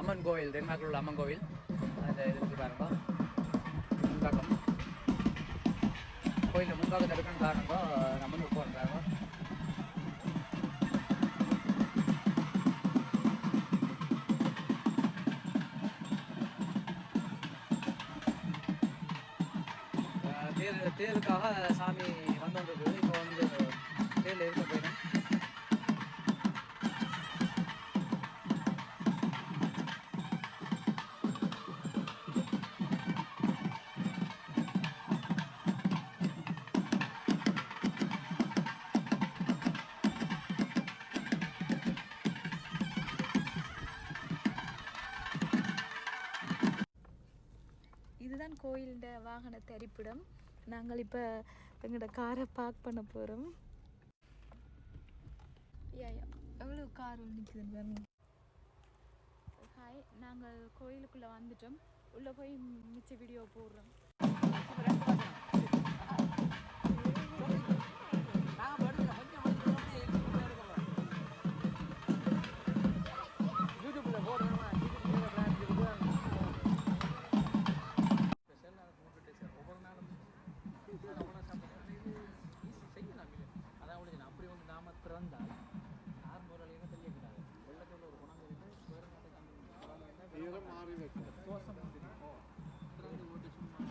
அம்மன் கோவில் டென்மார்க்கில் உள்ள அம்மன் கோவில். அந்த இதுக்கு பாருங்க. முன்பாக்கம். கோயிலில் முன்பாக்கம் இருக்குன்னு பாருங்க நம்ம வந்து போகிறாங்க தேர் தேருக்காக சாமி வந்து இப்போ வந்து இதுதான் கோயிலோட வாகன தரிப்பிடம். நாங்கள் இப்போ எங்களோட காரை பார்க் பண்ண போகிறோம் யா யா. எவ்வளோ கார் நிற்குதுன்னு பாருங்க. ஹாய் நாங்கள் கோயிலுக்குள்ளே வந்துட்டோம். உள்ளே போய் மிச்ச வீடியோ போடுறோம். வந்து நாம பிறந்தால் யார் முறையில தெரியக்கூடாது வெள்ளத்தில் ஒரு குணம் இருக்கு வேறு நாட்டுக்கு தோசம் வந்துருக்கோம் பிறந்து ஓட்டு சும்மா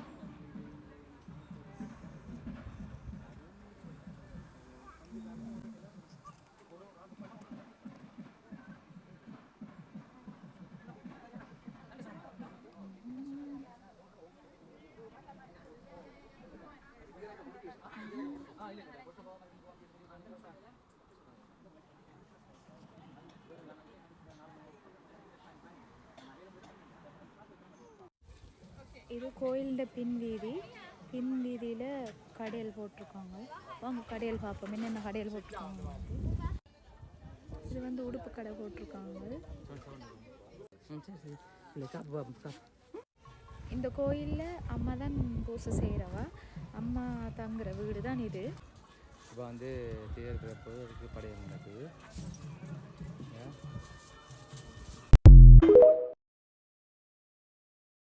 இது கோயிலோட பின் வீதி. பின் வீதியில் கடையல் போட்டிருக்காங்க. வாங்க கடையல் பார்ப்போம். என்னென்ன கடையல் போட்டிருக்காங்க இது வந்து உடுப்பு கடை போட்டிருக்காங்க. இந்த கோயிலில் அம்மா தான் பூசை செய்கிறவா அம்மா தங்குற வீடு தான் இது. இப்போ வந்து தேர் திறப்பு அதுக்கு படையல் நடக்குது.